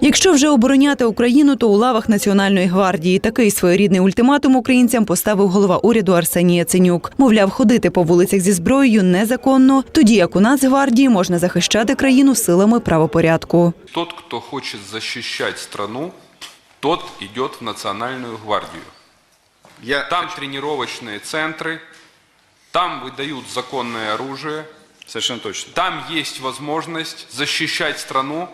Якщо вже обороняти Україну, то у лавах Національної гвардії такий своєрідний ультиматум українцям поставив голова уряду Арсеній Яценюк. Мовляв, ходити по вулицях зі зброєю незаконно, тоді як у Нацгвардії можна захищати країну силами правопорядку. Тот, кто хочет защищать страну, тот идет в Национальную гвардию. Я Там тренировочные центры, там выдают законное оружие, совершенно точно. там есть возможность защищать страну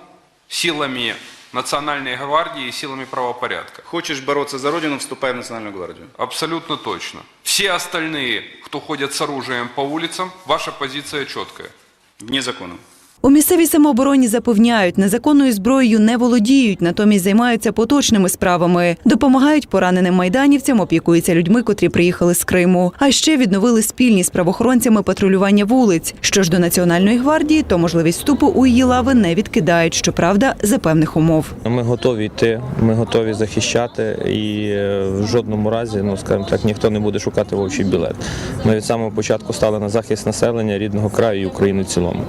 Силами Национальной гвардии и силами правопорядка. Хочешь бороться за родину, вступай в Национальную гвардию. Абсолютно точно. Все остальные, кто ходят с оружием по улицам, ваша позиция четкая. Вне закона. У місцевій самообороні запевняють, незаконною зброєю не володіють, натомість займаються поточними справами, допомагають пораненим майданівцям, опікуються людьми, котрі приїхали з Криму. А ще відновили спільні з правоохоронцями патрулювання вулиць. Що ж до Національної гвардії, то можливість вступу у її лави не відкидають, щоправда, за певних умов. Ми готові йти, ми готові захищати, і е, в жодному разі, ну скажімо так, ніхто не буде шукати вовчий білет. Ми від самого початку стали на захист населення рідного краю і України в цілому.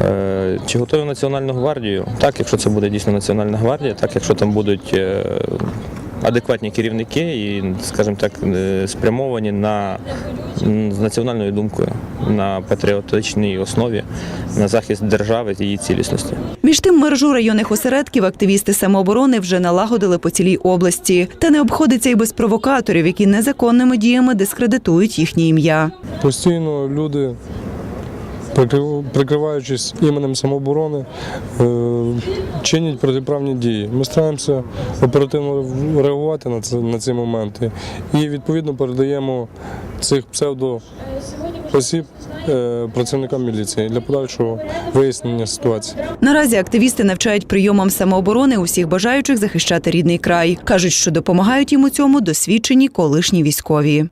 Е, Чи готові Національну гвардію? Так, якщо це буде дійсно Національна гвардія, так, якщо там будуть е, адекватні керівники і, скажімо так, е, спрямовані на з національною думкою, на патріотичній основі, на захист держави та її цілісності. Між тим, мережу районних осередків активісти самооборони вже налагодили по цілій області. Та не обходиться і без провокаторів, які незаконними діями дискредитують їхнє ім'я. Постійно люди, прикриваючись іменем самооборони, е, чинять протиправні дії. Ми стараємося оперативно реагувати на це на ці моменти і відповідно передаємо цих псевдоосіб е, працівникам міліції для подальшого вияснення ситуації. Наразі активісти навчають прийомам самооборони усіх бажаючих захищати рідний край. кажуть, що допомагають їм у цьому досвідчені колишні військові.